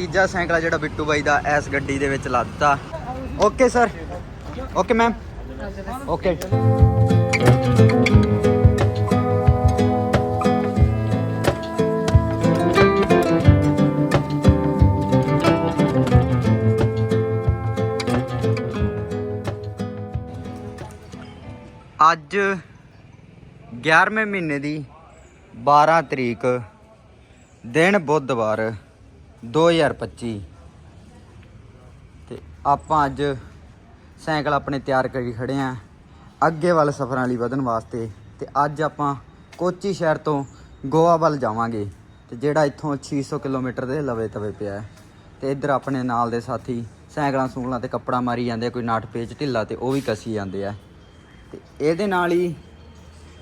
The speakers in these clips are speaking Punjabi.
ਤੀਜਾ ਸਾਈਕਲ ਆ ਜਿਹੜਾ ਬਿੱਟੂ ਬਾਈ ਦਾ ਇਸ ਗੱਡੀ ਦੇ ਵਿੱਚ ਲਾ ਦਿੱਤਾ। Okay sir okay ma'am okay ਅੱਜ 11ਵੇਂ ਮਹੀਨੇ ਦੀ 12 ਤਰੀਕ, ਦਿਨ ਬੁੱਧਵਾਰ। 2025 ਤੇ ਆਪਾਂ ਅੱਜ ਸਾਈਕਲ ਆਪਣੇ ਤਿਆਰ ਕਰੀ ਖੜੇ ਆਂ ਅੱਗੇ ਵੱਲ ਸਫ਼ਰਾਂ ਲਈ ਵਧਣ ਵਾਸਤੇ। ਤੇ ਅੱਜ ਆਪਾਂ ਕੋਚੀ ਸ਼ਹਿਰ ਤੋਂ ਗੋਆ ਵੱਲ ਜਾਵਾਂਗੇ। ਤੇ ਜਿਹੜਾ ਇੱਥੋਂ 600 ਕਿਲੋਮੀਟਰ ਦੇ ਲਵੇ ਤਵੇ ਪਿਆ ਹੈ। ਤੇ ਇੱਧਰ ਆਪਣੇ ਨਾਲ ਦੇ ਸਾਥੀ ਸਾਈਕਲਾਂ ਸੂਕਲਾਂ ਤੇ ਕੱਪੜਾ ਮਾਰੀ ਜਾਂਦੇ ਕੋਈ ਨਾਟ ਪੇਚ, ਢਿੱਲਾ ਤੇ ਉਹ ਵੀ ਕੱਸੀ ਜਾਂਦੇ ਆ। ਤੇ ਇਹਦੇ ਨਾਲ ਹੀ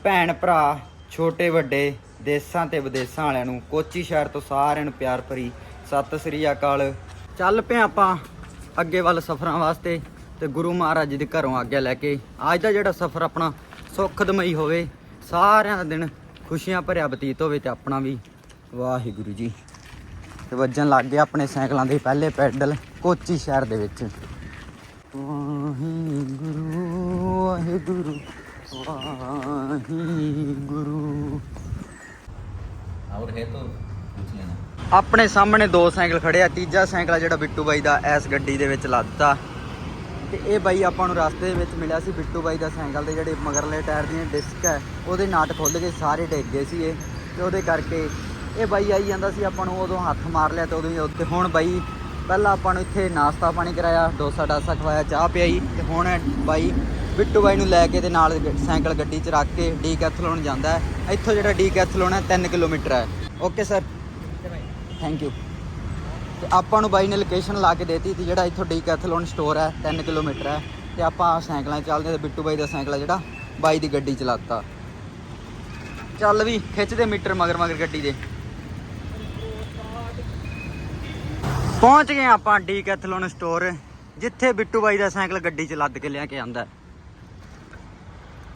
ਭੈਣ ਭਰਾ, ਛੋਟੇ ਵੱਡੇ, ਦੇਸਾਂ ਤੇ ਵਿਦੇਸਾਂ ਵਾਲਿਆਂ ਨੂੰ ਕੋਚੀ ਸ਼ਹਿਰ ਤੋਂ ਸਾਰਿਆਂ ਨੂੰ ਪਿਆਰ ਭਰੀ ਸਤਿ ਸ੍ਰੀ ਅਕਾਲ ਚੱਲ ਪਏ ਆਪਾਂ ਅੱਗੇ ਵੱਲ ਸਫ਼ਰਾਂ ਵਾਸਤੇ ਤੇ ਗੁਰੂ ਮਹਾਰਾਜ ਜੀ ਦੇ ਘਰੋਂ ਆਗਿਆ ਲੈ ਕੇ ਅੱਜ ਦਾ ਜਿਹੜਾ ਸਫ਼ਰ ਆਪਣਾ ਸੁਖਦਮਈ ਹੋਵੇ ਸਾਰਿਆਂ ਦਾ ਦਿਨ ਖੁਸ਼ੀਆਂ ਭਰਿਆ ਬਤੀਤ ਹੋਵੇ ਤੇ ਆਪਣਾ ਵੀ ਵਾਹਿਗੁਰੂ ਜੀ ਤੇ ਵੱਜਣ ਲੱਗ ਗਏ ਆਪਣੇ ਸਾਈਕਲਾਂ ਦੇ ਪਹਿਲੇ ਪੈਡਲ ਕੋਚੀ ਸ਼ਹਿਰ ਦੇ ਵਿੱਚ ਵਾਹਿਗੁਰੂ ਵਾਹਿਗੁਰੂ ਵਾਹਿਗੁਰੂ और है तो पूछ लेना ਆਪਣੇ ਸਾਹਮਣੇ ਦੋ ਸਾਈਕਲ ਖੜੇ ਆ, ਤੀਜਾ ਸਾਈਕਲ ਆ ਜਿਹੜਾ ਬਿੱਟੂ ਬਾਈ ਦਾ ਇਸ ਗੱਡੀ ਦੇ ਵਿੱਚ ਲੱਦਤਾ। ਤੇ ਇਹ ਬਾਈ ਆਪਾਂ ਨੂੰ ਰਸਤੇ ਦੇ ਵਿੱਚ ਮਿਲਿਆ ਸੀ, ਬਿੱਟੂ ਬਾਈ ਦਾ ਸਾਈਕਲ ਦੇ ਜਿਹੜੇ ਮਗਰਲੇ ਟਾਇਰ ਦੀਆਂ ਡਿਸਕ ਹੈ ਉਹਦੇ ਨਾਟ ਖੁੱਲ ਗਏ, ਸਾਰੇ ਡਿੱਗ ਗਏ ਸੀ ਇਹ। ਤੇ ਉਹਦੇ ਕਰਕੇ ਇਹ ਬਾਈ ਆਈ ਜਾਂਦਾ ਸੀ, ਆਪਾਂ ਨੂੰ ਉਦੋਂ ਹੱਥ ਮਾਰ ਲਿਆ ਤੇ ਉਦੋਂ ਹੀ ਹੁਣ ਬਾਈ ਪਹਿਲਾਂ ਆਪਾਂ ਨੂੰ ਇੱਥੇ ਨਾਸ਼ਤਾ ਪਾਣੀ ਕਰਾਇਆ, ਡੋਸਾ ਡਾਸਾ ਖਵਾਇਆ, ਚਾਹ ਪਿਆਈ ਤੇ ਹੁਣ ਬਾਈ ਬਿੱਟੂ ਬਾਈ ਨੂੰ ਲੈ ਕੇ ਤੇ ਨਾਲ ਸਾਈਕਲ ਗੱਡੀ 'ਚ ਰੱਖ ਕੇ ਡੀਕੈਥਲੋਨ ਜਾਂਦਾ ਹੈ। ਇੱਥੋਂ ਜਿਹੜਾ ਡੀਕੈਥਲੋਨ ਹੈ 3 ਕਿਲੋਮੀਟਰ ਹੈ। Okay, sir. ਥੈਂਕ ਯੂ ਤੇ ਆਪਾਂ ਨੂੰ ਬਾਈ ਨੇ ਲੋਕੇਸ਼ਨ ਲਾ ਕੇ ਦੇਤੀ ਸੀ ਜਿਹੜਾ ਇੱਥੋਂ ਡੀਕੈਥਲੋਨ ਸਟੋਰ ਹੈ 3 ਕਿਲੋਮੀਟਰ ਹੈ, ਤੇ ਆਪਾਂ ਸਾਈਕਲਾਂ 'ਚ ਚੱਲਦੇ ਤੇ ਬਿੱਟੂ ਬਾਈ ਦਾ ਸਾਈਕਲ ਹੈ ਜਿਹੜਾ ਬਾਈ ਦੀ ਗੱਡੀ ਚਲਾਤਾ। ਚੱਲ ਵੀ, ਖਿੱਚਦੇ ਮੀਟਰ ਮਗਰ ਮਗਰ ਗੱਡੀ ਦੇ। ਪਹੁੰਚ ਗਏ ਆਪਾਂ ਡੀਕੈਥਲੋਨ ਸਟੋਰ ਜਿੱਥੇ ਬਿੱਟੂ ਬਾਈ ਦਾ ਸਾਈਕਲ ਗੱਡੀ 'ਚ ਲੱਦ ਕੇ ਲਿਆ ਕੇ ਆਂਦਾ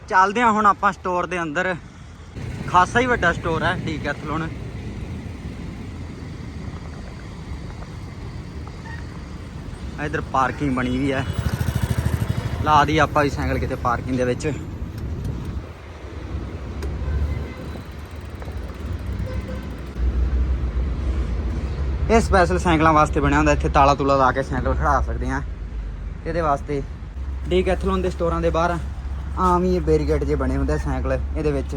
ਚੱਲਦੇ ਹਾਂ ਹੁਣ ਆਪਾਂ ਸਟੋਰ ਦੇ ਅੰਦਰ। ਖਾਸਾ ਹੀ ਵੱਡਾ ਸਟੋਰ ਹੈ ਡੀਕੈਥਲੋਨ ਇਧਰ ਪਾਰਕਿੰਗ ਬਣੀ ਵੀ ਹੈ। ਲਾ ਦੀ ਆਪਾਂ ਵੀ ਸਾਈਕਲ ਕਿਤੇ ਪਾਰਕਿੰਗ ਦੇ ਵਿੱਚ। ਇਹ ਸਪੈਸ਼ਲ ਸਾਈਕਲਾਂ ਵਾਸਤੇ ਬਣਿਆ ਹੁੰਦਾ, ਇੱਥੇ ਤਾਲਾ ਤੂਲਾ ਲਾ ਕੇ ਸਾਈਕਲ ਖੜਾ ਸਕਦੇ ਆ ਇਹਦੇ ਵਾਸਤੇ ਡੀਕੈਥਲੋਨ ਦੇ ਸਟੋਰਾਂ ਦੇ ਬਾਹਰ ਆਮ ਹੀ ਇਹ ਬੈਰੀਕੇਡ ਜੇ ਬਣੇ ਹੁੰਦੇ ਸਾਈਕਲ, ਇਹਦੇ ਵਿੱਚ।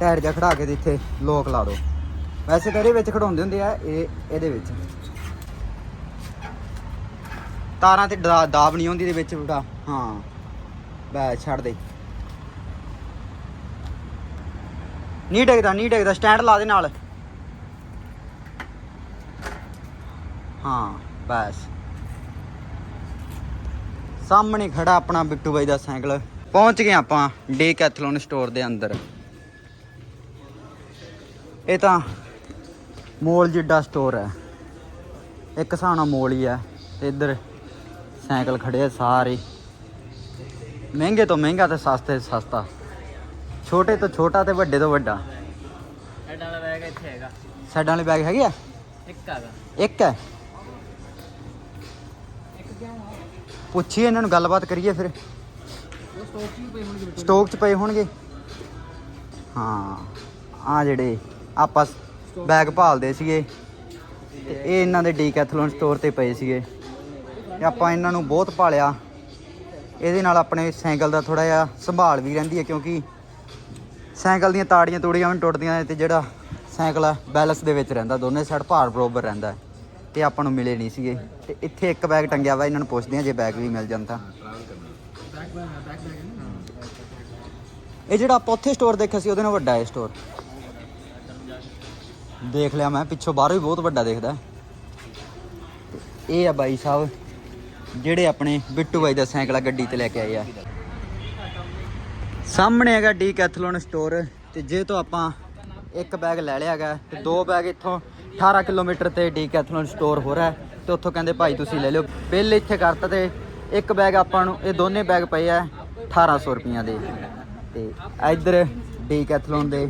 ਟਾਇਰ ਜਿਹਾ ਖੜਾ ਕੇ ਤੇ ਇੱਥੇ ਲੋਕ ਲਾ ਦਿਓ ਵੈਸੇ ਤਾਂ ਇਹਦੇ ਵਿੱਚ ਖੜਾਉਂਦੇ ਹੁੰਦੇ ਆ, ਇਹ ਇਹਦੇ ਵਿੱਚ। ਤਾਰਾਂ ਤੇ ਦਾ- ਦਾਬ ਨਹੀਂ ਹੁੰਦੀ ਇਹਦੇ ਵਿੱਚ ਬਟਾ, ਹਾਂ। ਬੈ, ਛੱਡ ਦੇ। ਨਹੀਂ ਡਿੱਗਦਾ ਨਹੀਂ ਡਿੱਗਦਾ, ਸਟੈਂਡ ਲਾ ਦੇ ਨਾਲ। ਹਾਂ, ਬਸ। ਸਾਹਮਣੇ ਖੜਾ ਆਪਣਾ ਬਿੱਟੂ ਬਾਈ ਦਾ ਸਾਈਕਲ। ਪਹੁੰਚ ਗਏ ਆਪਾਂ ਡੇ ਕੈਥਲੋਨ ਸਟੋਰ ਦੇ ਅੰਦਰ। ਇਹ ਤਾਂ ਮੋਲ ਜਿੱਡਾ ਸਟੋਰ ਹੈ। ਇੱਕ ਸਾਣਾ ਮੋਲ ਹੀ ਹੈ। ਤੇ ਇੱਧਰ ਸਾਈਕਲ ਖੜੇ ਆ ਸਾਰੇ। ਮਹਿੰਗੇ ਤੋਂ ਮਹਿੰਗਾ ਤੇ ਸਸਤੇ ਤੋਂ ਸਸਤਾ। ਛੋਟੇ ਤੋਂ ਛੋਟਾ ਤੇ ਵੱਡੇ ਤੋਂ ਵੱਡਾ। ਐਡਾ ਵਾਲਾ ਬੈਗ ਇੱਥੇ ਹੈਗਾ। ਸਾਈਡਾਂ ਵਾਲੇ ਬੈਗ ਹੈਗੇ ਆ? ਇੱਕ ਹੈਗਾ। ਇੱਕ ਹੈ? ਪੁੱਛੀਏ ਇਹਨਾਂ ਨੂੰ ਗੱਲਬਾਤ ਕਰੀਏ ਫਿਰ। ਸਟੋਕ 'ਚ ਪਏ ਹੋਣਗੇ ਹਾਂ ਆ ਜਿਹੜੇ ਆਪਾਂ ਬੈਗ ਭਾਲਦੇ ਸੀਗੇ ਤੇ ਇਹ ਇਹਨਾਂ ਦੇ ਡੀਕੈਥਲੋਨ ਸਟੋਰ ਤੇ ਪਏ ਸੀਗੇ। ਤੇ ਆਪਾਂ ਇਹਨਾਂ ਨੂੰ ਬਹੁਤ ਭਾਲਿਆ। ਇਹਦੇ ਨਾਲ ਆਪਣੇ ਸਾਈਕਲ ਦਾ ਥੋੜਾ ਜਿਹਾ ਸੰਭਾਲ ਵੀ ਰਹਿੰਦੀ ਹੈ ਕਿਉਂਕਿ ਸਾਈਕਲ ਦੀਆਂ ਤਾੜੀਆਂ ਤੂੜੀਆਂ ਵੀ ਟੁੱਟਦੀਆਂ ਨੇ ਤੇ ਜਿਹੜਾ ਸਾਈਕਲ ਆ, ਬੈਲੈਂਸ ਦੇ ਵਿੱਚ ਰਹਿੰਦਾ, ਦੋਨੇ ਸਾਈਡ ਭਾਰ ਬਰੋਬਰ ਰਹਿੰਦਾ ਹੈ। ਤੇ ਆਪਾਂ ਨੂੰ ਮਿਲੇ ਨਹੀਂ ਸੀਗੇ। ਤੇ ਇੱਥੇ ਇੱਕ ਬੈਗ ਟੰਗਿਆ ਵਾ, ਇਹਨਾਂ ਨੂੰ ਪੁੱਛਦੇ ਆ ਜੇ ਬੈਗ ਵੀ ਮਿਲ ਜਾਂਦਾ ਇਹ ਜਿਹੜਾ ਆਪਾਂ ਉੱਥੇ ਸਟੋਰ ਦੇਖਿਆ ਸੀ, ਉਹਦੇ ਨਾਲ ਵੱਡਾ ਹੈ ਸਟੋਰ ਦੇਖ ਲਿਆ ਮੈਂ, ਪਿੱਛੋਂ ਬਾਹਰੋਂ ਹੀ ਬਹੁਤ ਵੱਡਾ ਦੇਖਦਾ। ਇਹ ਆ ਬਾਈ ਸਾਹਿਬ। ਜਿਹੜੇ ਆਪਣੇ ਬਿੱਟੂ ਬਾਈ ਦਾ ਸਾਈਕਲ ਆ, ਗੱਡੀ ਤੇ ਲੈ ਕੇ ਆਏ ਆ। ਸਾਹਮਣੇ ਹੈਗਾ ਡੀਕੈਥਲੋਨ ਸਟੋਰ ਤੇ ਜੇ ਤੋਂ ਆਪਾਂ ਇੱਕ ਬੈਗ ਲੈ ਲਿਆ ਹੈਗਾ ਤੇ ਦੋ ਬੈਗ ਇੱਥੋਂ 18 ਕਿਲੋਮੀਟਰ ਤੇ ਡੀਕੈਥਲੋਨ ਸਟੋਰ ਹੋ ਰਿਹਾ ਹੈ ਤੇ ਉੱਥੋਂ ਕਹਿੰਦੇ ਭਾਈ ਤੁਸੀਂ ਲੈ ਲਿਓ। ਬਿੱਲ ਇੱਥੇ ਕਰਤਾ ਤੇ ਇੱਕ ਬੈਗ ਆਪਾਂ ਨੂੰ, ਇਹ ਦੋਨੇ ਬੈਗ ਪਏ ਆ 1800 ਰੁਪਈਆ ਦੇ। ਤੇ ਇੱਧਰ ਡੀਕੈਥਲੋਨ ਦੇ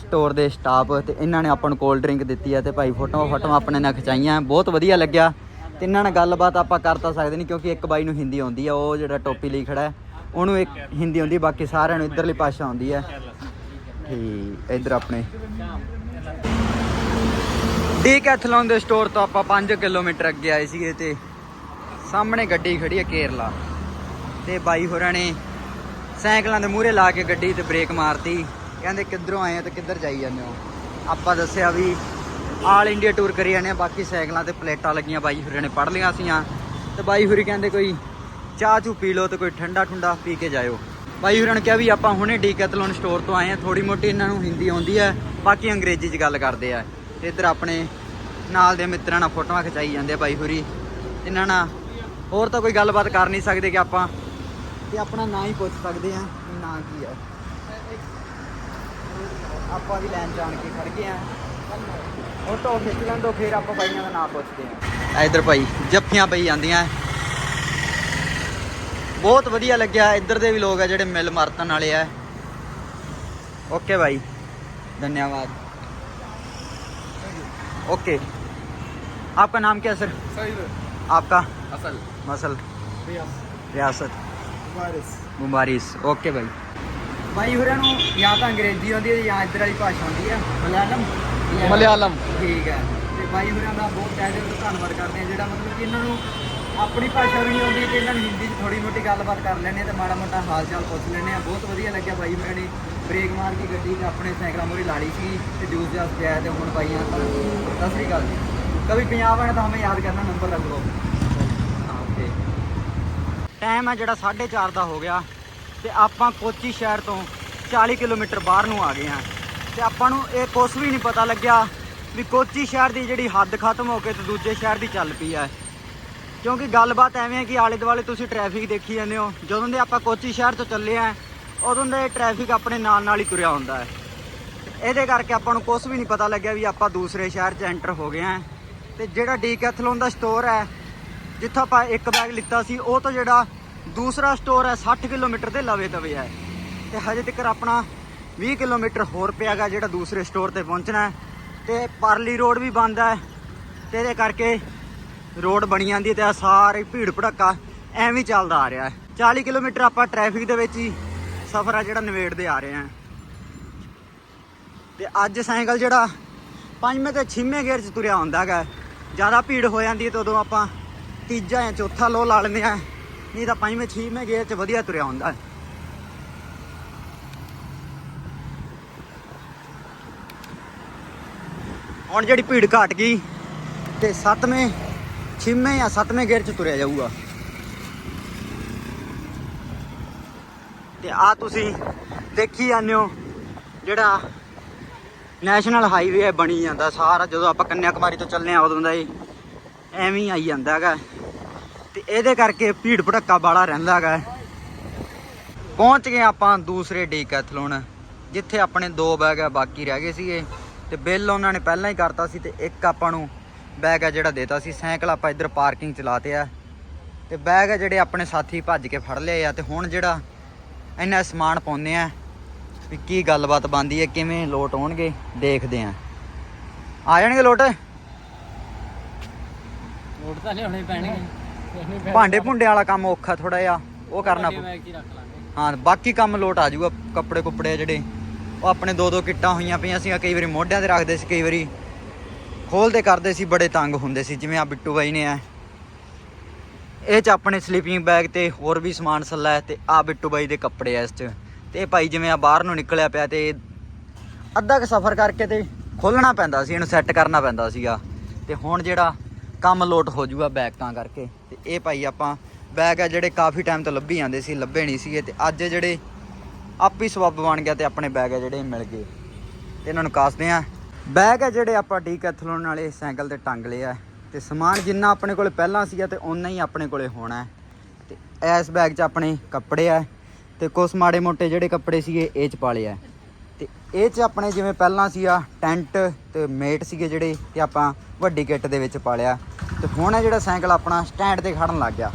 ਸਟੋਰ ਦੇ ਸਟਾਫ ਤੇ ਇਹਨਾਂ ਨੇ ਆਪਾਂ ਨੂੰ ਕੋਲਡ ਡਰਿੰਕ ਦਿੱਤੀ ਆ ਤੇ ਭਾਈ ਫੋਟੋਆਂ ਫੋਟੋਆਂ ਆਪਣੇ ਨਾਲ ਖਿਚਾਈਆਂ, ਬਹੁਤ ਵਧੀਆ ਲੱਗਿਆ। ਤਿੰਨਾਂ ਨਾਲ ਗੱਲਬਾਤ ਆਪਾਂ ਕਰ ਤਾਂ ਸਕਦੇ ਨਹੀਂ, ਕਿਉਂਕਿ ਇੱਕ ਬਾਈ ਨੂੰ ਹਿੰਦੀ ਆਉਂਦੀ ਆ, ਉਹ ਜਿਹੜਾ ਟੋਪੀ ਲਈ ਖੜਾ ਉਹਨੂੰ ਇੱਕ ਹਿੰਦੀ ਆਉਂਦੀ ਬਾਕੀ ਸਾਰਿਆਂ ਨੂੰ ਇਧਰਲੀ ਭਾਸ਼ਾ ਆਉਂਦੀ ਹੈ ਠੀਕ, ਇਧਰ ਆਪਣੇ। ਡੀਕੈਥਲੋਨ ਦੇ ਸਟੋਰ ਤੋਂ ਆਪਾਂ 5 ਕਿਲੋਮੀਟਰ ਅੱਗੇ ਆਏ ਸੀਗੇ ਤੇ ਸਾਹਮਣੇ ਗੱਡੀ ਖੜੀ ਹੈ ਕੇਰਲਾ। ਤੇ ਬਾਈ ਹੋਰਾਂ ਨੇ ਸਾਈਕਲਾਂ ਦੇ ਮੂਹਰੇ ਲਾ ਕੇ ਗੱਡੀ ਤੇ ਬ੍ਰੇਕ ਮਾਰਤੀ। ਕਹਿੰਦੇ ਕਿੱਧਰੋਂ ਆਏ ਆ ਤੇ ਕਿੱਧਰ ਜਾਈ ਜਾਂਦੇ ਹੋ? ਆਪਾਂ ਦੱਸਿਆ ਵੀ ਆਲ ਇੰਡੀਆ ਟੂਰ ਕਰੀ ਜਾਂਦੇ ਆ, ਬਾਕੀ ਸਾਈਕਲਾਂ ਤੇ ਪਲੇਟਾਂ ਲੱਗੀਆਂ, ਬਾਈ ਹੋਰਾਂ ਨੇ ਪੜ ਲਈਆਂ ਸੀਆਂ। ਤੇ ਬਾਈ ਹੋਰੀ ਕਹਿੰਦੇ ਕੋਈ ਚਾਹ ਚੂ ਪੀ ਲਓ ਤੇ ਕੋਈ ਠੰਡਾ ਠੁੰਡਾ ਪੀ ਕੇ ਜਾਇਓ। ਬਾਈ ਹੋਰਾਂ ਨੇ ਕਿਹਾ ਵੀ ਆਪਾਂ ਹੁਣੇ ਡੀਕੈਥਲੋਨ ਸਟੋਰ ਤੋਂ ਆਏ ਆ ਥੋੜੀ ਮੋਟੀ ਇਹਨਾਂ ਨੂੰ ਹਿੰਦੀ ਆਉਂਦੀ ਹੈ ਬਾਕੀ ਅੰਗਰੇਜ਼ੀ 'ਚ ਗੱਲ ਕਰਦੇ ਆ। ਤੇ ਇੱਧਰ ਆਪਣੇ ਨਾਲ ਦੇ ਮਿੱਤਰਾਂ ਨਾਲ ਫੋਟੋਆਂ ਖਿਚਾਈ ਜਾਂਦੇ ਆ ਬਾਈ ਹੋਰੀ। ਇਹਨਾਂ ਨਾਲ ਹੋਰ ਤਾਂ ਕੋਈ ਗੱਲਬਾਤ ਕਰ ਨਹੀਂ ਸਕਦੇ ਕਿ ਆਪਾਂ ਤੇ ਆਪਣਾ ਨਾਂ ਹੀ ਪੁੱਛ ਸਕਦੇ ਆ ਵੀ ਨਾਂ ਕੀ ਹੈ ਆਪਾਂ ਵੀ ਲਾਈਨ ਜਾਣ ਕੇ ਖੜ ਗਏ ਆ। ਫੋਟੋ ਖਿੱਚ ਲੈਣ ਤੋਂ ਫਿਰ ਆਪਾਂ ਬਾਈਆਂ ਦਾ ਨਾਂ ਪੁੱਛਦੇ ਆ ਇਧਰ ਭਾਈ ਜੱਫੀਆਂ ਪਈ ਜਾਂਦੀਆਂ ਬਹੁਤ ਵਧੀਆ ਲੱਗਿਆ ਇੱਧਰ ਦੇ ਵੀ ਲੋਕ ਆ ਜਿਹੜੇ ਮਿਲ ਮਰਤਨ ਵਾਲੇ ਆ ਓਕੇ ਭਾਈ धन्यवाद ओके आपका नाम क्या है सर आपका असल मसल ਰਿਆਸਤ ਮੁਬਾਰਿਸ ਓਕੇ ਬਾਈ ਬਾਈ ਹੋਰਾਂ ਨੂੰ ਜਾਂ ਤਾਂ ਅੰਗਰੇਜ਼ੀ ਆਉਂਦੀ ਹੈ ਜਾਂ ਇੱਧਰ ਵਾਲੀ ਭਾਸ਼ਾ ਆਉਂਦੀ ਹੈ ਮਲਿਆਲਮ ਮਲਿਆਲਮ। ਠੀਕ ਹੈ। ਤੇ ਬਾਈ ਹੋਰਾਂ ਦਾ ਬਹੁਤ ਤਹਿ ਦਿਲ ਤੋਂ ਧੰਨਵਾਦ ਕਰਦੇ ਆ ਜਿਹੜਾ ਮਤਲਬ ਕਿ ਇਹਨਾਂ ਨੂੰ ਆਪਣੀ ਭਾਸ਼ਾ ਵੀ ਨਹੀਂ ਆਉਂਦੀ ਤੇ ਇਹਨਾਂ ਨੂੰ ਹਿੰਦੀ 'ਚ ਥੋੜੀ ਮੋਟੀ ਗੱਲਬਾਤ ਕਰ ਲੈਣੇ ਤੇ ਮਾੜਾ ਮੋਟਾ ਹਾਲ ਚਾਲ ਪੁੱਛ ਲੈਣੇ ਆ ਬਹੁਤ ਵਧੀਆ ਲੱਗਿਆ ਬਾਈ ਹੋਰਾਂ ਨੇ ਬ੍ਰੇਕ ਮਾਰ ਕੇ ਗੱਡੀ ਤੇ ਆਪਣੇ ਸਾਈਕਲਾਂ ਮੋਰੀ ਲਾੜੀ ਸੀ ਤੇ ਜੂਸ ਜਾਸ ਪਿਆ ਤੇ ਹੁਣ ਬਾਈਆਂ ਤਾਂ। ਸਤਿ ਸ੍ਰੀ ਅਕਾਲ ਜੀ। ਕभी ਪੰਜਾਬ ਆਣਾ ਤਾਂ ਹਮੇ ਯਾਦ ਕਰਨਾ ਨੰਬਰ ਲੱਗ ਲਓ। ਓਕੇ। ਟਾਈਮ ਆ ਜਿਹੜਾ 4:30 ਦਾ ਹੋ ਗਿਆ ਤੇ ਆਪਾਂ ਕੋਚੀ ਸ਼ਹਿਰ ਤੋਂ 40 ਕਿਲੋਮੀਟਰ ਬਾਹਰ ਨੂੰ ਆ ਗਏ ਆ ਤੇ ਆਪਾਂ ਨੂੰ ਇਹ ਕੁਛ ਵੀ ਨਹੀਂ ਪਤਾ ਲੱਗਿਆ ਵੀ ਕੋਚੀ ਸ਼ਹਿਰ ਦੀ ਜਿਹੜੀ ਹੱਦ ਖਤਮ ਹੋ ਕੇ ਤੇ ਦੂਜੇ ਸ਼ਹਿਰ ਦੀ ਚੱਲ ਪਈ ਹੈ ਕਿਉਂਕਿ ਗੱਲਬਾਤ ਐਵੇਂ ਹੈ ਕਿ ਆਲੇ ਦੁਆਲੇ ਤੁਸੀਂ ਟ੍ਰੈਫਿਕ ਦੇਖੀ ਜਾਂਦੇ ਹੋ। ਜਦੋਂ ਦੇ ਆਪਾਂ ਕੋਚੀ ਸ਼ਹਿਰ ਤੋਂ ਚੱਲੇ ਆ, ਉਦੋਂ ਦੇ ਟ੍ਰੈਫਿਕ ਆਪਣੇ ਨਾਲ ਨਾਲ ਹੀ ਤੁਰਿਆ ਹੁੰਦਾ ਹੈ। ਇਹਦੇ ਕਰਕੇ ਆਪਾਂ ਨੂੰ ਕੁਝ ਵੀ ਨਹੀਂ ਪਤਾ ਲੱਗਿਆ ਵੀ ਆਪਾਂ ਦੂਸਰੇ ਸ਼ਹਿਰ 'ਚ ਐਂਟਰ ਹੋ ਗਏ ਆ। ਤੇ ਜਿਹੜਾ ਡੀਕੈਥਲੋਨ ਦਾ ਸਟੋਰ ਹੈ, ਜਿੱਥੋਂ ਆਪਾਂ ਇੱਕ ਬੈਗ ਲਿੱਤਾ ਸੀ, ਉਹ ਤੋਂ ਜਿਹੜਾ ਦੂਸਰਾ ਸਟੋਰ ਹੈ 60 ਕਿਲੋਮੀਟਰ ਦੇ ਲਵੇ ਤਵੇ ਹੈ। ਤੇ ਹਜੇ ਤੱਕ ਆਪਣਾ 20 ਕਿਲੋਮੀਟਰ ਹੋਰ ਪਿਆਗਾ ਜਿਹੜਾ ਦੂਸਰੇ ਸਟੋਰ ਤੇ ਪਹੁੰਚਣਾ ਹੈ ਤੇ ਪਰਲੀ ਰੋਡ ਵੀ ਬੰਦ ਹੈ। ਤੇ ਇਹਦੇ ਕਰਕੇ ਰੋਡ ਬਣੀ ਜਾਂਦੀ ਹੈ ਤੇ ਸਾਰੀ ਭੀੜ ਭੜੱਕਾ ਐਵੇਂ ਹੀ ਚੱਲਦਾ ਆ ਰਿਹਾ ਹੈ। 40 ਕਿਲੋਮੀਟਰ ਆਪਾਂ ਟ੍ਰੈਫਿਕ ਦੇ ਵਿੱਚ ਹੀ ਸਫ਼ਰ ਆ ਜਿਹੜਾ ਨਵੇੜਦੇ ਆ ਰਹੇ ਹਾਂ। ਤੇ ਅੱਜ ਸਾਈਕਲ ਜਿਹੜਾ ਪੰਜਵੇਂ ਤੇ ਛੇਵੇਂ ਗੇਅਰ 'ਚ ਤੁਰਿਆ ਹੁੰਦਾ ਹੈਗਾ ਜ਼ਿਆਦਾ ਭੀੜ ਹੋ ਜਾਂਦੀ ਹੈ ਤਾਂ ਉਦੋਂ ਆਪਾਂ ਤੀਜਾ ਜਾਂ ਚੌਥਾ ਲੋ ਲਾ ਲੈਂਦੇ ਆ ਨਹੀਂ ਤਾਂ ਪੰਜਵੇਂ, ਛੇਵੇਂ ਗੇਅਰ 'ਚ ਵਧੀਆ ਤੁਰਿਆ ਹੁੰਦਾ ਹੈ। ਹੁਣ ਜਿਹੜੀ ਭੀੜ ਘਟ ਗਈ ਤੇ ਸੱਤਵੇਂ, ਛੇਵੇਂ ਜਾਂ ਸੱਤਵੇਂ ਗੇਅਰ 'ਚ ਤੁਰਿਆ ਜਾਊਗਾ। ਤੇ ਆ ਤੁਸੀਂ ਦੇਖੀ ਜਾਂਦੇ ਹੋ, ਜਿਹੜਾ ਨੈਸ਼ਨਲ ਹਾਈਵੇ ਹੈ, ਬਣੀ ਜਾਂਦਾ ਸਾਰਾ। ਜਦੋਂ ਆਪਾਂ ਕੰਨਿਆ ਕੁਮਾਰੀ ਤੋਂ ਚੱਲਨੇ ਆ ਉਦੋਂ ਦਾ ਇਹ ਐਵੇਂ ਹੀ ਆਈ ਜਾਂਦਾ ਹੈਗਾ। ਤੇ ਇਹਦੇ ਕਰਕੇ ਭੀੜ ਭੜੱਕਾ ਬਾਲਾ ਰਹਿੰਦਾ ਹੈਗਾ। ਪਹੁੰਚ ਗਏ ਆਪਾਂ ਦੂਸਰੇ ਡੀਕੈਥਲੋਨ, ਜਿੱਥੇ ਆਪਣੇ ਦੋ ਬੈਗ ਆ, ਬਾਕੀ ਰਹਿ ਗਏ ਸੀਗੇ। ਤੇ ਬਿੱਲ ਉਹਨਾਂ ਨੇ ਪਹਿਲਾਂ ਹੀ ਕਰਤਾ ਸੀ ਤੇ ਇੱਕ ਆਪਾਂ ਨੂੰ ਬੈਗ ਆ ਜਿਹੜਾ ਦੇਤਾ ਸੀ ਸਾਈਕਲ ਆਪਾਂ ਇੱਧਰ ਪਾਰਕਿੰਗ ਚ ਲਾਤੇ ਆ। ਤੇ ਬੈਗ ਆ ਜਿਹੜੇ ਆਪਣੇ ਸਾਥੀ ਭੱਜ ਕੇ ਫੜ ਲਏ ਆ ਤੇ ਹੁਣ ਜਿਹੜਾ ਇੰਨਾ ਸਮਾਨ ਪਾਉਂਦੇ ਆ ਵੀ ਕੀ ਗੱਲਬਾਤ ਬੰਦੀ ਹੈ ਕਿਵੇਂ ਲੋਟ ਆਉਣਗੇ ਦੇਖਦੇ ਆ। ਆ ਜਾਣਗੇ ਲੋਟ? ਵੋਟ ਤਾਂ ਲਿਆਉਣੇ ਪੈਣਗੇ। ਭਾਂਡੇ ਭੁੰਡੇ ਵਾਲਾ ਕੰਮ ਔਖਾ ਥੋੜਾ ਜਿਹਾ ਉਹ ਕਰਨਾ ਹਾਂ ਬਾਕੀ ਕੰਮ ਲੋਟ ਆ ਜਾਊਗਾ ਕੱਪੜੇ ਕੁੱਪੜੇ ਜਿਹੜੇ। ਉਹ ਆਪਣੇ ਦੋ ਦੋ ਕਿੱਟਾਂ ਹੋਈਆਂ ਪਈਆਂ ਸੀ ਕਈ ਵਾਰੀ ਮੋਢਿਆਂ ਤੇ ਰੱਖਦੇ ਸੀ, ਕਈ ਵਾਰੀ ਖੋਲਦੇ ਕਰਦੇ ਸੀ, ਬੜੇ ਤੰਗ ਹੁੰਦੇ ਸੀ, ਜਿਵੇਂ ਆ ਬਿੱਟੂ ਬਾਈ ਨੇ ਆ। ਇਹ ਚ ਆਪਣੇ ਸਲੀਪਿੰਗ ਬੈਗ ਤੇ ਹੋਰ ਵੀ ਸਮਾਨ ਸੱਲਾ ਹੈ ਤੇ ਆ ਬਿੱਟੂ ਬਾਈ ਦੇ ਕੱਪੜੇ ਆ ਇਸ ਚ। ਤੇ ਇਹ ਭਾਈ ਜਿਵੇਂ ਆ ਬਾਹਰ ਨੂੰ ਨਿਕਲਿਆ ਪਿਆ ਤੇ ਅੱਧਾ ਕੁ ਸਫ਼ਰ ਕਰਕੇ ਤੇ ਖੋਲਣਾ ਪੈਂਦਾ ਸੀ, ਇਹਨੂੰ ਸੈੱਟ ਕਰਨਾ ਪੈਂਦਾ ਸੀਗਾ। ਤੇ ਹੁਣ ਜਿਹੜਾ ਕੰਮ ਲੋਟ ਹੋ ਜੂਗਾ ਬੈਗ ਤਾਂ ਕਰਕੇ। ਤੇ ਇਹ ਭਾਈ ਆਪਾਂ ਬੈਗ ਆ ਜਿਹੜੇ ਕਾਫੀ ਟਾਈਮ ਤੋਂ ਲੱਭੀ ਜਾਂਦੇ ਸੀ, ਲੱਭੇ ਨਹੀਂ ਸੀਗੇ ਤੇ ਅੱਜ ਜਿਹੜੇ ਆਪ ਹੀ ਸਬੱਬ ਬਣ ਗਿਆ ਤੇ ਆਪਣੇ ਬੈਗ ਆ ਜਿਹੜੇ ਮਿਲ ਗਏ। ਤੇ ਇਹਨਾਂ ਨੂੰ ਕਾਸਦੇ ਆ। ਬੈਗ ਆ ਜਿਹੜੇ ਆਪਾਂ ਡੀਕੈਥਲੋਨ ਵਾਲੇ ਸਾਈਕਲ ਤੇ ਟੰਗ ਲਏ ਆ ਤੇ ਸਮਾਨ ਜਿੰਨਾ ਆਪਣੇ ਕੋਲ ਪਹਿਲਾਂ ਸੀਗਾ ਤੇ ਓਨਾ ਹੀ ਆਪਣੇ ਕੋਲੇ ਹੋਣਾ। ਹੈ ਤੇ ਇਸ ਬੈਗ 'ਚ ਆਪਣੇ ਕੱਪੜੇ ਆ। ਤੇ ਕੁਛ ਮਾੜੇ ਮੋਟੇ ਜਿਹੜੇ ਕੱਪੜੇ ਸੀਗੇ ਇਹ 'ਚ ਪਾ ਲਏ ਆ ਤੇ ਇਹ 'ਚ ਆਪਣੇ ਜਿਵੇਂ ਪਹਿਲਾਂ ਸੀਗਾ ਟੈਂਟ ਤੇ ਮੇਟ ਸੀਗੇ ਜਿਹੜੇ ਤੇ ਆਪਾਂ ਵੱਡੀ ਕਿੱਟ ਦੇ ਵਿੱਚ ਪਾ ਲਿਆ। ਤੇ ਹੁਣ ਇਹ ਜਿਹੜਾ ਸਾਈਕਲ ਆਪਣਾ ਸਟੈਂਡ ਤੇ ਖੜਨ ਲੱਗ ਗਿਆ।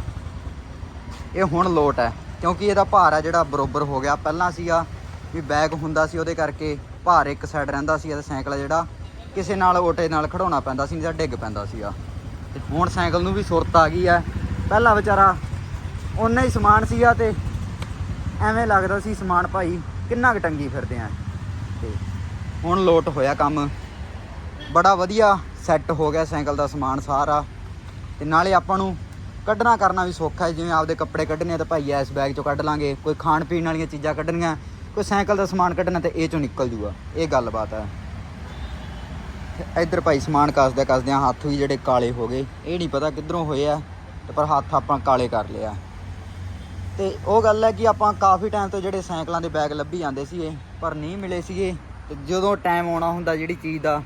ਇਹ ਹੁਣ ਲੋਟ ਹੈ ਕਿਉਂਕਿ ਇਹਦਾ ਭਾਰ ਹੈ ਜਿਹੜਾ ਬਰੋਬਰ ਹੋ ਗਿਆ। ਪਹਿਲਾਂ ਸੀਗਾ ਵੀ ਬੈਗ ਹੁੰਦਾ ਸੀ, ਉਹਦੇ ਕਰਕੇ ਭਾਰ ਇੱਕ ਸਾਈਡ ਰਹਿੰਦਾ ਸੀ ਤੇ ਸਾਈਕਲ ਜਿਹੜਾ, ਕਿਸੇ ਨਾਲ ਓਟੇ ਨਾਲ ਖੜਾਉਣਾ ਪੈਂਦਾ ਸੀ ਨਹੀਂ ਤਾਂ ਡਿੱਗ ਪੈਂਦਾ ਸੀਗਾ। ਤੇ ਹੁਣ ਸਾਈਕਲ ਨੂੰ ਵੀ ਸੁਰਤ ਆ ਗਈ ਹੈ ਪਹਿਲਾਂ ਵਿਚਾਰਾ ਓਨਾ ਹੀ ਸਮਾਨ ਸੀਗਾ ਤੇ ਐਵੇਂ ਲੱਗਦਾ ਸੀ ਸਮਾਨ ਭਾਈ ਕਿੰਨਾ ਕੁ ਟੰਗੀ ਫਿਰਦੇ ਆ। ਤੇ ਹੁਣ ਲੋਟ ਹੋਇਆ ਕੰਮ। ਬੜਾ ਵਧੀਆ ਸੈੱਟ ਹੋ ਗਿਆ ਸਾਈਕਲ ਦਾ ਸਮਾਨ ਸਾਰਾ। ਤੇ ਨਾਲੇ ਆਪਾਂ ਨੂੰ ਕੱਢਣਾ ਕਰਨਾ ਵੀ ਸੌਖਾ ਹੈ, ਜਿਵੇਂ ਆਪਦੇ ਕੱਪੜੇ ਕੱਢਣੇ ਆ ਤਾਂ ਭਾਈ ਇਸ ਬੈਗ ਚੋਂ ਕੱਢ ਲਾਂਗੇ, ਕੋਈ ਖਾਣ ਪੀਣ ਵਾਲੀਆਂ ਚੀਜ਼ਾਂ ਕੱਢਣੀਆਂ, ਕੋਈ ਸਾਈਕਲ ਦਾ ਸਮਾਨ ਕੱਢਣਾ ਤੇ ਇਹ ਚੋਂ ਨਿਕਲ ਜੂਗਾ, ਇਹ ਗੱਲਬਾਤ ਹੈ। ਇੱਧਰ ਭਾਈ ਸਮਾਨ ਕੱਸਦੇ ਕੱਸਦਿਆਂ ਹੱਥ ਵੀ ਜਿਹੜੇ ਕਾਲੇ ਹੋ ਗਏ, ਇਹ ਨਹੀਂ ਪਤਾ ਕਿੱਧਰੋਂ ਹੋਏ ਆ, ਤੇ ਪਰ ਹੱਥ ਆਪਾਂ ਕਾਲੇ ਕਰ ਲਿਆ। ਤੇ ਉਹ ਗੱਲ ਹੈ ਕਿ ਆਪਾਂ ਕਾਫੀ ਟਾਈਮ ਤੋਂ ਜਿਹੜੇ ਸਾਈਕਲਾਂ ਦੇ ਬੈਗ ਲੱਭੀ ਜਾਂਦੇ ਸੀਗੇ, ਪਰ ਨਹੀਂ ਮਿਲੇ ਸੀਗੇ, ਤੇ ਜਦੋਂ ਟਾਈਮ ਆਉਣਾ ਹੁੰਦਾ ਜਿਹੜੀ ਚੀਜ਼ ਦਾ,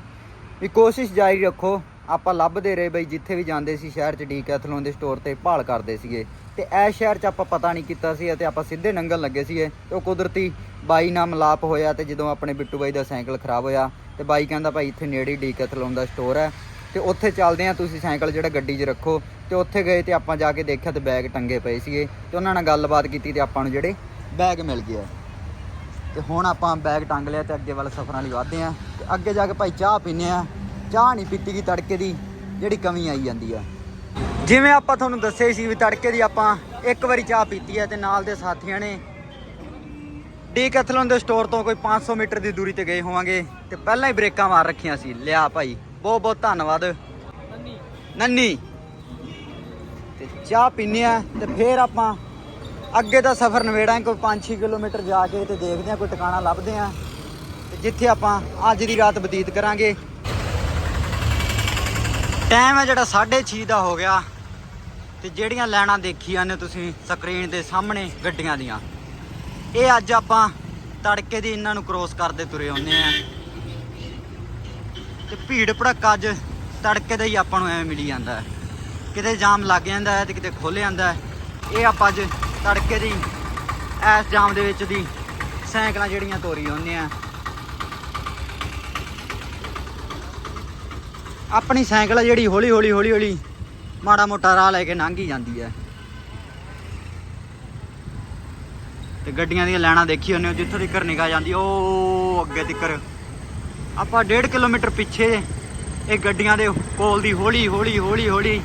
ਵੀ ਕੋਸ਼ਿਸ਼ ਜਾਰੀ ਰੱਖੋ ਆਪਾਂ ਲੱਭਦੇ ਰਹੇ ਬਈ, ਜਿੱਥੇ ਵੀ ਜਾਂਦੇ ਸੀ ਸ਼ਹਿਰ 'ਚ ਡੀਕੈਥਲੋਨ ਦੇ ਸਟੋਰ ਤੇ ਭਾਲ ਕਰਦੇ ਸੀਗੇ। ਤੇ ਐ ਸ਼ਹਿਰ 'ਚ ਆਪਾਂ ਪਤਾ ਨਹੀਂ ਕੀਤਾ ਸੀ ਤੇ ਆਪਾਂ ਸਿੱਧੇ ਨੰਗਲ ਲੱਗੇ ਸੀਗੇ। ਤੇ ਉਹ ਕੁਦਰਤੀ ਬਾਈ ਨਾਲ ਮਿਲਾਪ ਹੋਇਆ ਤੇ ਜਦੋਂ ਆਪਣੇ ਬਿੱਟੂ ਬਾਈ ਦਾ ਸਾਈਕਲ ਖਰਾਬ ਹੋਇਆ, ਤੇ ਬਾਈ ਕਹਿੰਦਾ, ਭਾਈ, ਇੱਥੇ ਨੇੜੇ ਡੀਕੈਥਲੋਨ ਦਾ ਸਟੋਰ ਹੈ। ਤੇ ਉੱਥੇ ਚੱਲਦੇ ਆ ਤੁਸੀਂ ਸਾਈਕਲ ਜਿਹੜਾ ਗੱਡੀ 'ਚ ਰੱਖੋ। ਤੇ ਉੱਥੇ ਗਏ ਤੇ ਆਪਾਂ ਜਾ ਕੇ ਦੇਖਿਆ ਤੇ ਬੈਗ ਟੰਗੇ ਪਏ ਸੀਗੇ। ਤੇ ਉਹਨਾਂ ਨਾਲ ਗੱਲਬਾਤ ਕੀਤੀ ਤੇ ਆਪਾਂ ਨੂੰ ਜਿਹੜੇ ਬੈਗ ਮਿਲ ਗਿਆ ਤੇ ਹੁਣ ਆਪਾਂ ਬੈਗ ਟੰਗ ਲਿਆ ਤੇ ਅੱਗੇ ਵੱਲ ਸਫ਼ਰਾਂ ਲਈ ਵਧਦੇ ਆ ਤੇ ਅੱਗੇ ਜਾ ਕੇ ਭਾਈ ਚਾਹ ਪੀਨੇ ਆ ਚਾਹ ਨਹੀਂ ਪੀਤੀ ਗਈ ਤੜਕੇ ਦੀ ਜਿਹੜੀ ਕਮੀ ਆਈ ਜਾਂਦੀ ਆ। ਜਿਵੇਂ ਆਪਾਂ ਤੁਹਾਨੂੰ ਦੱਸਿਆ ਸੀ ਵੀ ਤੜਕੇ ਦੀ ਆਪਾਂ ਇੱਕ ਵਾਰੀ ਚਾਹ ਪੀਤੀ ਹੈ ਤੇ ਨਾਲ ਦੇ ਸਾਥੀਆਂ ਨੇ ਡੀਕੈਥਲੋਨ ਦੇ ਸਟੋਰ ਤੋਂ ਕੋਈ 500 ਮੀਟਰ ਦੀ ਦੂਰੀ ਤੇ ਗਏ ਹੋਵਾਂਗੇ ਤੇ ਪਹਿਲਾਂ ਹੀ ਬ੍ਰੇਕਾਂ ਮਾਰ ਰੱਖੀਆਂ ਸੀ। ਲਿਆ ਭਾਈ ਬਹੁਤ ਬਹੁਤ ਧੰਨਵਾਦ। ਨੰਨੀ। ਨੰਨੀ। ਤੇ ਚਾਹ ਪੀਨੇ ਆ ਤੇ ਫੇਰ ਆਪਾਂ ਅੱਗੇ ਦਾ ਸਫ਼ਰ ਨਵੇੜਾਂ ਕੋਈ 5-6 ਕਿਲੋਮੀਟਰ ਜਾ ਕੇ ਤੇ ਦੇਖਦੇ ਆ ਕੋਈ ਟਿਕਾਣਾ ਲੱਭਦੇ ਆ। ਜਿੱਥੇ ਆਪਾਂ ਅੱਜ ਦੀ ਰਾਤ ਬਤੀਤ ਕਰਾਂਗੇ। ਟਾਈਮ ਹੈ ਜਿਹੜਾ 6:30 ਦਾ ਹੋ ਗਿਆ ਤੇ ਜਿਹੜੀਆਂ ਲਾਈਨਾਂ ਦੇਖੀਆਂ ਨੇ ਤੁਸੀਂ ਸਕਰੀਨ ਦੇ ਸਾਹਮਣੇ ਗੱਡੀਆਂ ਦੀਆਂ, ਇਹ ਅੱਜ ਆਪਾਂ ਤੜਕੇ ਦੀ ਇਹਨਾਂ ਨੂੰ ਕ੍ਰੋਸ ਕਰਦੇ ਤੁਰੇ ਆਉਂਦੇ ਆ ਤੇ ਭੀੜ ਭੜੱਕਾ ਅੱਜ ਤੜਕੇ ਦਾ ਹੀ ਆਪਾਂ ਨੂੰ ਐਵੇਂ ਮਿਲੀ ਜਾਂਦਾ ਕਿਤੇ ਜਾਮ ਲੱਗ ਜਾਂਦਾ ਹੈ ਤੇ ਕਿਤੇ ਖੁੱਲ ਜਾਂਦਾ ਹੈ। ਇਹ ਆਪਾਂ ਅੱਜ ਤੜਕੇ ਦੀ ਐਸ ਜਾਮ ਦੇ ਵਿੱਚ ਦੀ ਸਾਈਕਲਾਂ ਜਿਹੜੀਆਂ ਤੋਰੀ ਹੁੰਦੇ ਆ ਆਪਣੀ ਸਾਈਕਲ ਆ ਜਿਹੜੀ ਹੌਲੀ ਹੌਲੀ ਹੌਲੀ ਹੌਲੀ ਮਾੜਾ ਮੋਟਾ ਰਾਹ ਲੈ ਕੇ ਲੰਘ ਹੀ ਜਾਂਦੀ ਹੈ। ਤੇ ਗੱਡੀਆਂ ਦੀਆਂ ਲਾਈਨਾਂ ਦੇਖੀ ਹੁੰਦੇ ਜਿੱਥੋਂ ਤੱਕ ਨਿਗਾਹ ਜਾਂਦੀ, ਉਹ ਅੱਗੇ ਤੱਕ ਆਪਾਂ 1.5 ਕਿਲੋਮੀਟਰ ਪਿੱਛੇ ਇਹ ਗੱਡੀਆਂ ਦੇ ਕੋਲ ਦੀ ਹੌਲੀ ਹੌਲੀ ਹੌਲੀ ਹੌਲੀ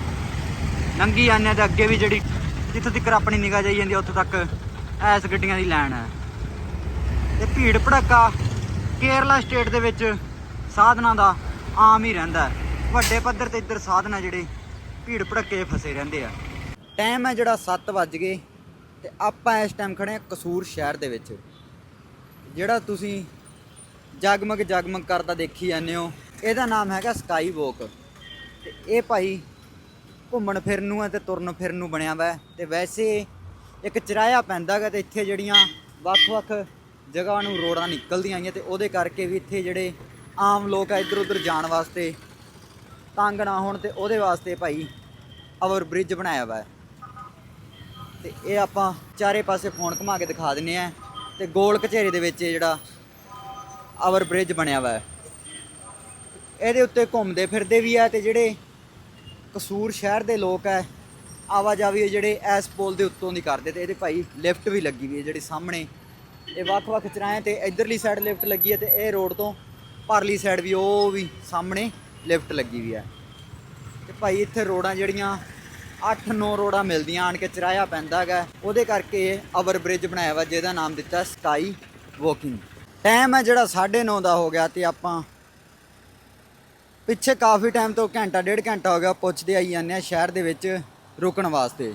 ਲੰਘੀ ਜਾਂਦੇ ਹਾਂ ਤੇ ਅੱਗੇ ਵੀ ਜਿਹੜੀ ਜਿੱਥੋਂ ਤੱਕ ਆਪਣੀ ਨਿਗਾਹ ਜਾਈ ਜਾਂਦੀ ਉੱਥੋਂ ਤੱਕ ਐਸ ਗੱਡੀਆਂ ਦੀ ਲਾਈਨ ਹੈ। ਤੇ ਭੀੜ ਭੜੱਕਾ ਕੇਰਲਾ ਸਟੇਟ ਦੇ ਵਿੱਚ ਸਾਧਨਾਂ ਦਾ ਆਮ ਹੀ ਰਹਿੰਦਾ ਹੈ। ਵੱਡੇ ਪੱਧਰ ਤੇ ਇੱਧਰ ਸਾਧਨ ਆ ਜਿਹੜੇ ਭੀੜ ਭੜੱਕੇ ਫਸੇ ਰਹਿੰਦੇ ਆ। ਟਾਈਮ ਹੈ ਜਿਹੜਾ 7 ਵੱਜ ਗਏ ਤੇ ਆਪਾਂ ਇਸ ਟਾਈਮ ਖੜੇ ਆ ਕਸੂਰ ਸ਼ਹਿਰ ਦੇ ਵਿੱਚ। ਜਿਹੜਾ ਤੁਸੀਂ ਜਗਮਗ ਜਗਮਗ ਕਰਦਾ ਦੇਖੀ ਜਾਂਦੇ ਹੋ, ਇਹਦਾ ਨਾਮ ਹੈਗਾ ਸਕਾਈ ਵੋਕ ਤੇ ਇਹ ਭਾਈ ਘੁੰਮਣ ਫਿਰਨ ਨੂੰ ਹੈ ਤੇ ਤੁਰਨ ਫਿਰਨ ਨੂੰ ਬਣਿਆ ਵਾ ਹੈ। ਤੇ ਵੈਸੇ ਇੱਕ ਚਰਾਇਆ ਪੈਂਦਾ ਗਾ ਤੇ ਇੱਥੇ ਜਿਹੜੀਆਂ ਵੱਖ-ਵੱਖ ਜਗ੍ਹਾ ਨੂੰ ਰੋਡਾਂ ਨਿਕਲਦੀਆਂ ਆਈਆਂ ਤੇ ਉਹਦੇ ਕਰਕੇ ਵੀ ਇੱਥੇ ਜਿਹੜੇ ਆਮ ਲੋਕ ਆ ਇੱਧਰ ਉੱਧਰ ਜਾਣ ਵਾਸਤੇ ਤੰਗ ਨਾ ਹੋਣ ਤੇ ਉਹਦੇ ਵਾਸਤੇ ਭਾਈ ਓਵਰ ਬ੍ਰਿਜ ਬਣਾਇਆ ਵਾ। ਹੈ ਤੇ ਇਹ ਆਪਾਂ ਚਾਰੇ ਪਾਸੇ ਫੋਨ ਘੁਮਾ ਕੇ ਦਿਖਾ ਦਿੰਨੇ ਆ। ਤੇ ਗੋਲ ਕਚੇਰੇ ਦੇ ਵਿੱਚ ਜਿਹੜਾ ਓਵਰ ਬ੍ਰਿਜ ਬਣਿਆ ਵਾ। ਇਹਦੇ ਉੱਤੇ ਘੁੰਮਦੇ ਫਿਰਦੇ ਵੀ ਆ ਤੇ ਜਿਹੜੇ ਕਸੂਰ ਸ਼ਹਿਰ ਦੇ ਲੋਕ ਐ ਆਵਾਜਾਈ ਜਿਹੜੇ ਐਸ ਪੁਲ ਦੇ ਉੱਤੋਂ ਦੀ ਕਰਦੇ ਤੇ ਇਹਦੇ ਭਾਈ ਲਿਫਟ ਵੀ ਲੱਗੀ ਵੀ ਹੈ ਜਿਹੜੀ ਸਾਹਮਣੇ। ਇਹ ਵੱਖ-ਵੱਖ ਚਰਾਏ ਤੇ ਇਧਰਲੀ ਸਾਈਡ ਲਿਫਟ ਲੱਗੀ ਹੈ ਤੇ ਇਹ ਰੋਡ ਤੋਂ ਪਰਲੀ ਸਾਈਡ ਵੀ ਉਹ ਵੀ ਸਾਹਮਣੇ। ਲਿਫਟ ਲੱਗੀ ਵੀ ਹੈ ਤੇ ਭਾਈ ਇੱਥੇ ਰੋਡਾਂ ਜਿਹੜੀਆਂ 8-9 ਰੋਡਾਂ ਮਿਲਦੀਆਂ, ਆਣ ਕੇ ਚਰਾਇਆ ਪੈਂਦਾ ਹੈਗਾ। ਉਹਦੇ ਕਰਕੇ ਇਹ ਓਵਰ ਬ੍ਰਿਜ ਬਣਾਇਆ ਵਾ, ਜਿਹਦਾ ਨਾਮ ਦਿੱਤਾ ਸਕਾਈ ਵਾਕਿੰਗ। ਟਾਈਮ ਹੈ ਜਿਹੜਾ 9:30 ਦਾ ਹੋ ਗਿਆ ਤੇ ਆਪਾਂ ਪਿੱਛੇ ਕਾਫੀ ਟਾਈਮ ਤੋਂ ਘੰਟਾ, ਡੇਢ ਘੰਟਾ ਹੋ ਗਿਆ, ਪੁੱਛਦੇ ਆਈ ਜਾਂਦੇ ਆ ਸ਼ਹਿਰ ਦੇ ਵਿੱਚ ਰੁਕਣ ਵਾਸਤੇ।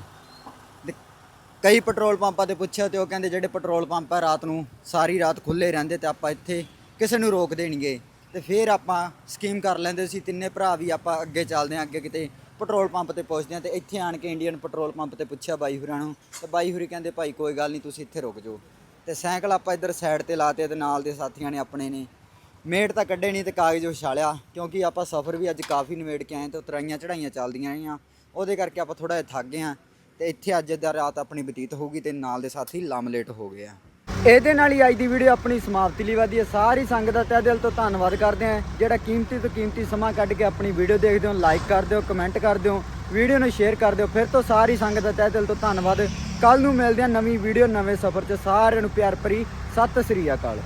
ਕਈ ਪੈਟਰੋਲ ਪੰਪਾਂ ਤੇ ਪੁੱਛਿਆ ਤੇ ਉਹ ਕਹਿੰਦੇ ਜਿਹੜੇ ਪੈਟਰੋਲ ਪੰਪ ਆ, ਰਾਤ ਨੂੰ ਸਾਰੀ ਰਾਤ ਖੁੱਲੇ ਰਹਿੰਦੇ ਤੇ ਆਪਾਂ ਇੱਥੇ ਕਿਸੇ ਨੂੰ ਰੋਕ ਦੇਣਗੇ। ਤੇ ਫਿਰ ਆਪਾਂ ਸਕੀਮ ਕਰ ਲੈਂਦੇ ਸੀ, ਤਿੰਨੇ ਭਰਾ ਵੀ ਆਪਾਂ ਅੱਗੇ ਚੱਲਦੇ ਹਾਂ, ਅੱਗੇ ਕਿਤੇ ਪੈਟਰੋਲ ਪੰਪ ਤੇ ਪਹੁੰਚਦੇ ਹਾਂ ਤੇ ਇੱਥੇ ਆਣ ਕੇ ਇੰਡੀਅਨ ਪੈਟਰੋਲ ਪੰਪ ਤੇ ਪੁੱਛਿਆ ਬਾਈ ਹੁਰਾਂ ਨੂੰ, ਤੇ ਬਾਈ ਹੁਰੀ ਕਹਿੰਦੇ, ਭਾਈ ਕੋਈ ਗੱਲ ਨਹੀਂ, ਤੁਸੀਂ ਇੱਥੇ ਰੁਕ ਜਾਓ। ਤੇ ਸਾਈਕਲ ਆਪਾਂ ਇੱਧਰ ਸਾਈਡ ਤੇ ਲਾਤੇ ਤੇ ਨਾਲ ਦੇ ਸਾਥੀਆਂ ਨੇ ਆਪਣੇ ਨੇ। ਮੇਟ ਤਾਂ ਕੱਢੇ ਨਹੀਂ ਤੇ ਕਾਗਜ਼ ਉਛਾਲਿਆ, ਕਿਉਂਕਿ ਆਪਾਂ ਸਫ਼ਰ ਵੀ ਅੱਜ ਕਾਫੀ ਨਿਬੇੜ ਕੇ ਆਏ ਤੇ ਉਤਰਾਈਆਂ ਚੜਾਈਆਂ ਚੱਲਦੀਆਂ ਰਹੀਆਂ। ਉਹਦੇ ਕਰਕੇ ਆਪਾਂ ਥੋੜਾ ਜਿਹਾ ਥੱਕ ਗਏ ਹਾਂ ਤੇ ਇੱਥੇ ਅੱਜ ਦਾ ਰਾਤ ਆਪਣੀ ਬਤੀਤ ਹੋਊਗੀ ਤੇ ਨਾਲ ਦੇ ਸਾਥੀ ਲਮਲੇਟ ਹੋ ਗਏ ਆ। ਇਹਦੇ ਨਾਲ ਹੀ ਅੱਜ ਦੀ ਵੀਡੀਓ ਆਪਣੀ ਸਮਾਪਤੀ ਲਈ ਵਧੀ ਹੈ। ਸਾਰੀ ਸੰਗਤ ਦਾ ਤਹਿ ਦਿਲ ਤੋਂ ਧੰਨਵਾਦ ਕਰਦੇ ਹਾਂ। ਜਿਹੜਾ ਕੀਮਤੀ ਤੋਂ ਕੀਮਤੀ ਸਮਾਂ ਕੱਢ ਕੇ ਆਪਣੀ ਵੀਡੀਓ ਦੇਖਦੇ ਹੋ ਲਾਈਕ ਕਰਦੇ ਹੋ ਕਮੈਂਟ ਕਰਦੇ ਹੋ ਵੀਡੀਓ ਨੂੰ ਸ਼ੇਅਰ ਕਰਦੇ ਹੋ ਫਿਰ ਤੋਂ ਸਾਰੀ ਸੰਗਤ ਦਾ ਤਹਿ ਦਿਲ ਤੋਂ ਧੰਨਵਾਦ। ਕੱਲ ਨੂੰ ਮਿਲਦੇ ਹਾਂ ਨਵੀਂ ਵੀਡੀਓ ਨਵੇਂ ਸਫ਼ਰ 'ਚ। ਸਾਰਿਆਂ ਨੂੰ ਪਿਆਰ ਭਰੀ ਸਤਿ ਸ੍ਰੀ ਅਕਾਲ।